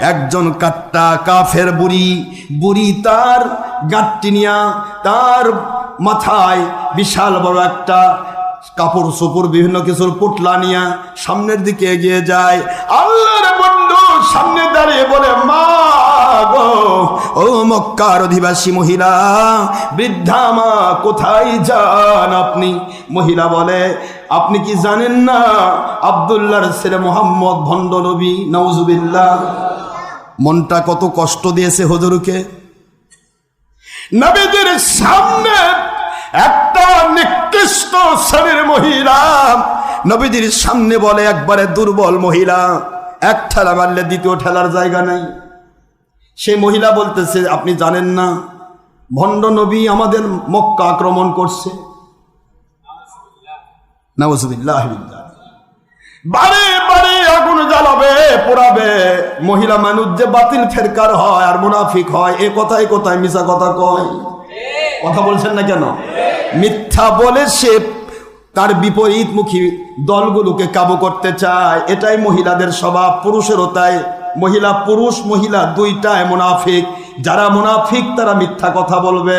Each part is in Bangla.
একজন কাট্টা কাফের বুড়ি বুড়ি তার গাট্টি নিয়া তার মাথায় বিশাল বড় একটা কাপড় চোপড় বিভিন্ন কিছুর পুটলা নিয়া সামনের দিকে এগিয়ে যায়। আল্লাহর বন্ধু সামনে দাঁড়িয়ে বলে, মা গো, ও মক্কার অধিবাসী মহিলা, বৃদ্ধা মা, কোথায় যান আপনি? মহিলা বলে, আপনি কি জানেন না, আবদুল্লাহর ছেলে মোহাম্মদ ভণ্ড নবী? মনটা কত কষ্ট দিয়েছে হজরুকে? নবীদের সামনে একটা নিকৃষ্ট শ্রেণির মহিলা। নবীদের সামনে বলে, একবারে দুর্বল মহিলা, এক ঠেলা মারলে দ্বিতীয় ঠেলার জায়গা নেই। সেই মহিলা বলতেছে, আপনি জানেন না, ভণ্ড নবী আমাদের মক্কা আক্রমণ করছে। বারে বারে আগুন জ্বালাবে, পোড়াবে। মহিলা মানুষ যে বাতিল ফেরকার হয় আর মুনাফিক হয়, এ কথায় কোথায় মিশা কথা কয়। কথা বলছেন না কেন? মিথ্যা বলে সে তার বিপরীতমুখী দলগুলোকে কাবু করতে চায়। এটাই মহিলাদের স্বভাব, পুরুষেরও তাই। মহিলা, পুরুষ, মহিলা দুইটাই মুনাফিক। যারা মুনাফিক, তারা মিথ্যা কথা বলবে।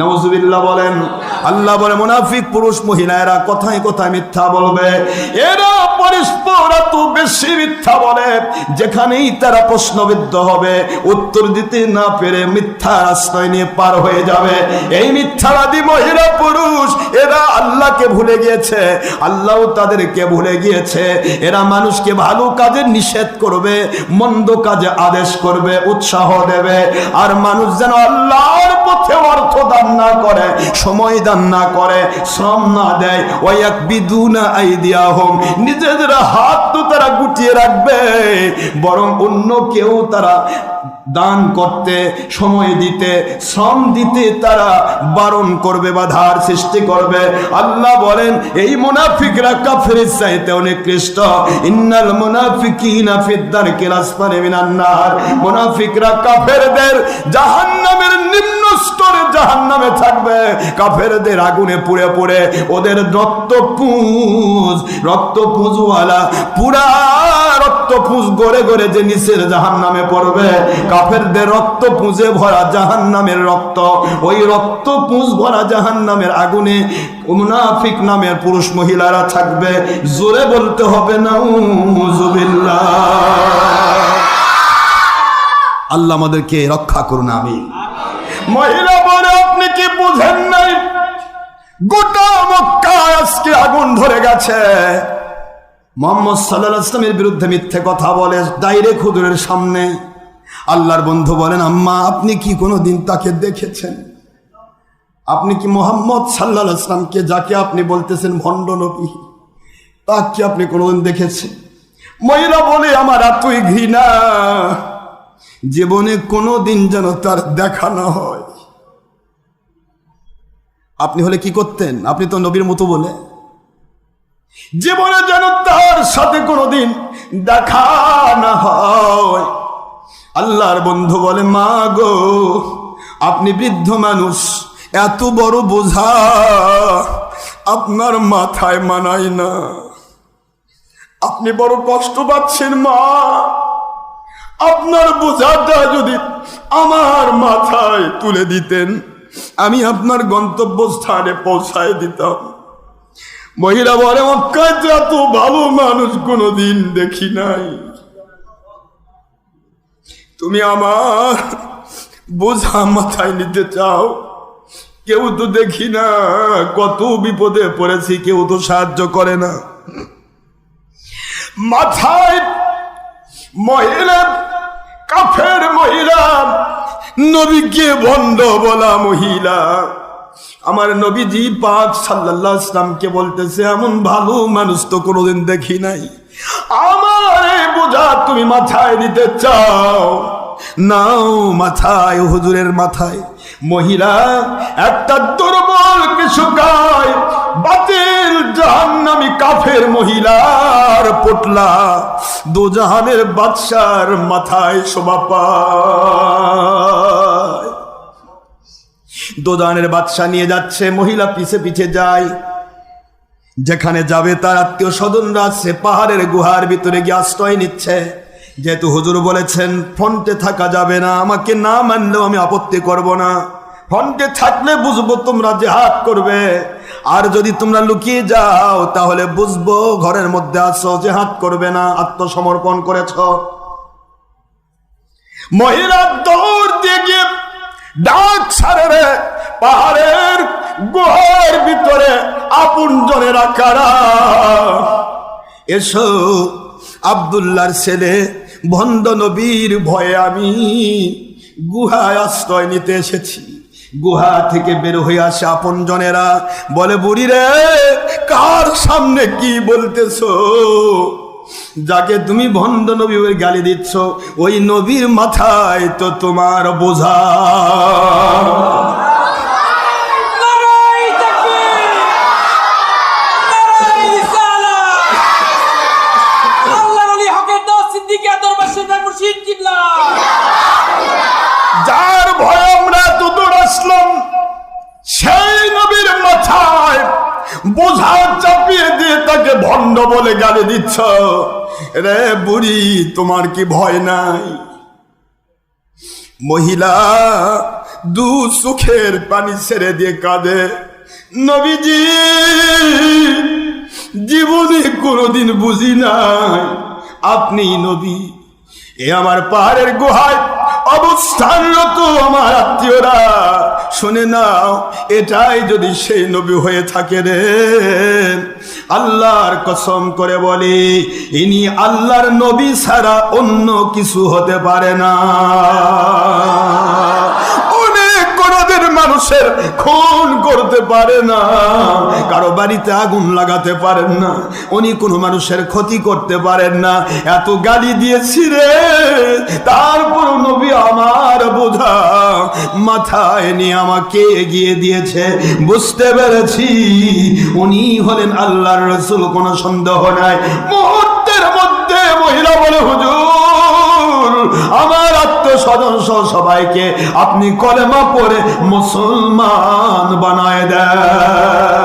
নওজুবিল্লাহ বলেন, আল্লাহ বলে, মুনাফিক পুরুষ মহিলা এরা কথায় কথায় মিথ্যা বলবে। এরা পরস্পর বেশি মিথ্যা বলে, যেখানেই তারা প্রশ্নবিদ্ধ হবে, উত্তর দিতে না পেরে মিথ্যা আশ্রয় নিয়ে পার হয়ে যাবে। এই মিথ্যাবাদী মহিলা পুরুষ, এরা আল্লাহকে ভুলে গিয়েছে, আল্লাহ তাদেরকে ভুলে গিয়েছে। এরা মানুষকে ভালো কাজে নিষেধ করবে, মন্দ কাজে আদেশ করবে, উৎসাহ দেবে। আর মানুষ যেন আল্লাহর পথে অর্থ দান না করে, সময় দান না করে, শ্রম না দেয়। ওই এক বিদুনা আইদিয়া হোম নিজেদের হাত তো তারা গুটিয়ে রাখবে, বরং অন্য কেউ তারা দান করতে, সময় দিতে, শ্রম দিতে তারা বারণ করবে, বাধার সৃষ্টি করবে। আল্লাহ বলেন, এই মুনাফিকরা কাফের চাইতে অনেক কৃষ্ট। ইন্নাল মুনাফিকিনা ফিদ্দার কিলাসপারে মিনান নার। মুনাফিকরা কাফেরদের জাহান্নামের নিম্ন স্তরে জাহান্নামে থাকবে। কাফেরদের আগুনে পুড়ে পুড়ে ওদের রক্ত পুঁজ রক্ত পুঁজওয়ালা পুরা রক্ত পুঁজ গড়ে গড়ে যে নিচের জাহান্নামে পড়বে কাফেরদের রক্ত পুঁজে ভরা জাহান্নামের রক্ত। ওই রক্ত পুঁজ ভরা জাহান্নামের আগুনে মুনাফিক নামের পুরুষ মহিলারা থাকবে। জোরে বলতে হবে না আল্লাহ আমাদেরকে রক্ষা করুন আমি মহিলা বলে, আপনি কি বুঝেন নাই? গোটা মক্কা আজকে আগুন ধরে গেছে। মোহাম্মদ সাল্লাহ ইসলামের বিরুদ্ধে মিথ্যে কথা বলে, ডাইরেক্ট হুজুরের সামনে। আল্লাহর বন্ধু বলেন, আম্মা, আপনি কি কোনো দিন তাকে দেখেছেন? আপনি কি মোহাম্মদ সাল্লাহ ইসলামকে যাকে আপনি বলতেছেন ভণ্ড নবী? তাকে আপনি কোনোদিন দেখেছেন? মহিলা বলে, আমার এতই ঘৃণা। জীবনে কোনো দিন যেন তার দেখা না হয়। আপনি হলে কি করতেন? আপনি তো নবীর মতো বলে। জীবনে যেন তার সাথে কোনোদিন দেখা না হয়। আল্লাহর বন্ধু বলে, মা গো, আপনি বৃদ্ধ মানুষ, এত বড় বোঝা আপনার মাথায় মানায় না। আপনি বড় কষ্ট পাচ্ছেন, মা। আপনার বোঝাটা যদি আমার মাথায় তুলে দিতেন, আমি আপনার গন্তব্যস্থানে পৌঁছায় দিতাম। মহিলা বলে, মক্কায় এত ভালো মানুষ কোনোদিন দেখি নাই। তুমি আমার বোঝা মাথায় নিতে চাও। কেউ তো দেখি না কত বিপদে পড়েছি, কেউ তো সাহায্য করে না। মাথায় মহিলা, কাফের মহিলা, নবীকে বন্ধ বলা মহিলা। আমার নবীজি পাক আলাইহি ইসলামকে বলতেছে, এমন ভালো মানুষ তো কোনোদিন দেখি নাই। আমার বোঝা তুমি মাথায় নিতে চাও। নাও মাথায়, হুজুরের মাথায়। মহিলা, একটা দুর্বল কৃষকায় বাতিল জাহান্নামী কাফের মহিলার পোটলা দুজাহানের বাদশার মাথায় শোভা পায়। দোদানের বাদশা নিয়ে যাচ্ছে, মহিলা পিছে পিছে যায়। যেখানে যাবে তার আত্মীয় স্বজনরা, সে পাহাড়ের গুহার ভিতরে গিয়ে আশ্রয় নিচ্ছে। যেহেতু হুজুর বলেছেন ফন্টে থাকা যাবে না, আমাকে না মানলেও আমি আপত্তি করব না। ফন্টে থাকলে বুঝব তোমরা জেহাদ করবে। আর যদি তোমরা লুকিয়ে যাও, তাহলে বুঝব ঘরের মধ্যে আসো জেহাদ করবে না, আত্মসমর্পণ করেছ। মহিলা দৌড় দিয়ে গিয়ে ডাক সারে পাহাড়ের গুহার ভিতরে আপন জনেরা কারা এসো আবদুল্লার ছেলে ভণ্ড নবীর ভয়ে আমি গুহায় আশ্রয় নিতে এসেছি। গুহা থেকে বের হয়ে আসে আপন জনেরা। বলে, বুড়ি রে, কার সামনে কি বলতেছো? যাকে তুমি ভণ্ড নবী ওই গালি দিচ্ছ, ওই নবীর মাথায় তো তোমার বোঝা। চাপিয়ে ভণ্ড বলে গালি দিচ্ছ। রে বুড়ি, তোমার কি ভয় নাই? মহিলা, দু সুখের পানি ছেড়ে দিয়ে কাঁদে। নবীজি, জীবনে কোনোদিন বুঝি নাই। আপনি নবী, এ আমার পাহাড়ের গুহায় অবস্থানরত আমার আত্মীয়রা। শুনে নাও, এটাই যদি সেই নবী হয়ে থাকে রে। আল্লাহর কসম করে বলি, ইনি আল্লাহর নবী ছাড়া অন্য কিছু হতে পারে না। মানুষের খুন করতে পারে না। কারও বাড়িতে আগুন লাগাতে পারেন না। উনি কোনো মানুষের ক্ষতি করতে পারেন না। এত গালি দিয়েছি রে। তারপর নবী আমার বোঝা মাথায় নিয়ে আমাকে এগিয়ে দিয়েছে। বুঝতে পেরেছি, উনি হলেন আল্লাহর রসুল, কোনো সন্দেহ নাই। মুহূর্তের মধ্যে মহিলা বলে, হুজুর আমার আত্মস্বজন সহ সবাইকে আপনি কলেমা পরে মুসলমান বানায় দেন।